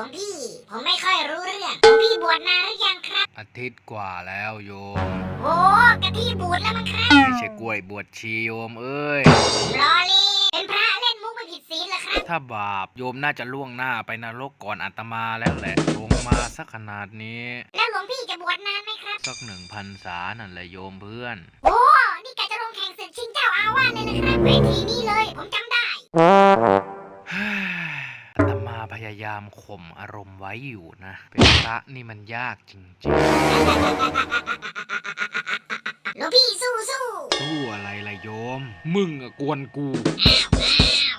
วงพี่ ผมไม่ค่อยรู้เรื่องหลวงพี่บวชนานหรือยังครับ อาทิตย์กว่าแล้วโยม โอ้กะทิบวชแล้วมั้งครับไม่ใช่กล้วยบวชชีโยมเอ้ยรอเล่นเป็นพระเล่นมุกไม่ผิดศีลเหรอครับ ถ้าบาปโยมน่าจะล่วงหน้าไปนรกก่อนอาตมาแล้วแหละลงมาสักขนาดนี้ แล้วหลวงพี่จะบวชนานไหมครับ สักหนึ่งพันษานั่นแหละโยมเพื่อน โอ้นี่กะจะลงแข่งศึกชิงเจ้าอาวาสเลยนะครับเวทีนี้เลย ผมจำได้าพยายามข่มอารมณ์ไว้อยู่นะ เป็นพระนี่มันยากจริงหลวงพี่สู้สู้ๆสู้อะไรล่ะโยม มึงอะกวนกู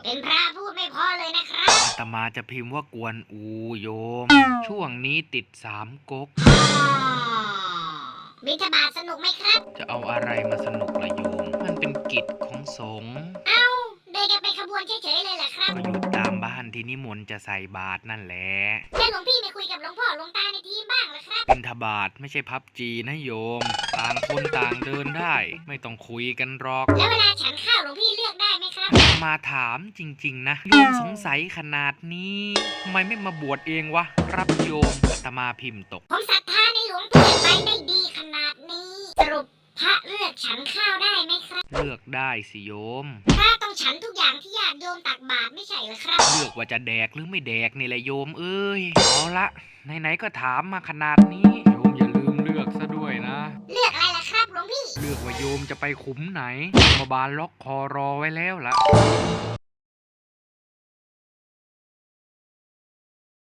เป็นพระพูดไม่พอเลยนะครับอาตมาจะพิมพ์ว่ากวนอูโยม ช่วงนี้ติดสามก๊กบิณฑบาตสนุกไหมครับ จะเอาอะไรมาสนุกล่ะโยม มันเป็นกิจของสงฆ์ ขบวนเฉยๆเลยเหรอครับก็อยู่ตามบ้านที่นิมนต์จะใส่บาตรนั่นแหละ แล้วหลวงพี่ไม่คุยกับหลวงพ่อหลวงตาในทีมบ้างเหรอครับเป็นทบาทไม่ใช่พับจีนะโยม ต่างคนต่างเดินได้ ไม่ต้องคุยกันหรอก แล้วเวลาฉันข้าวหลวงพี่เลือกได้ไหมครับ มาถามจริง ๆ นะโยมสงสัยขนาดนี้ทำไมไม่มาบวชเองวะ ครับโยมอาตมาพิมพ์ตก ผมศรัทธาในหลวงพี่ไปได้ดีขนาดนี้ สรุปพระเลือกฉันข้าวได้ไหมครับ เลือกได้สิโยมพระต้องฉันทุกอย่างที่ญาติโยมตักบาตรไม่ใช่เหรอครับ เลือกว่าจะแดกหรือไม่แดกนี่แหละโยมเอ้ยเอาละไหนๆก็ถามมาขนาดนี้ โยมอย่าลืมเลือกซะด้วยนะ เลือกอะไรล่ะครับหลวงพี่ เลือกว่าโยมจะไปขุมไหนมาบาลล็อกคอรอไว้แล้วล่ะ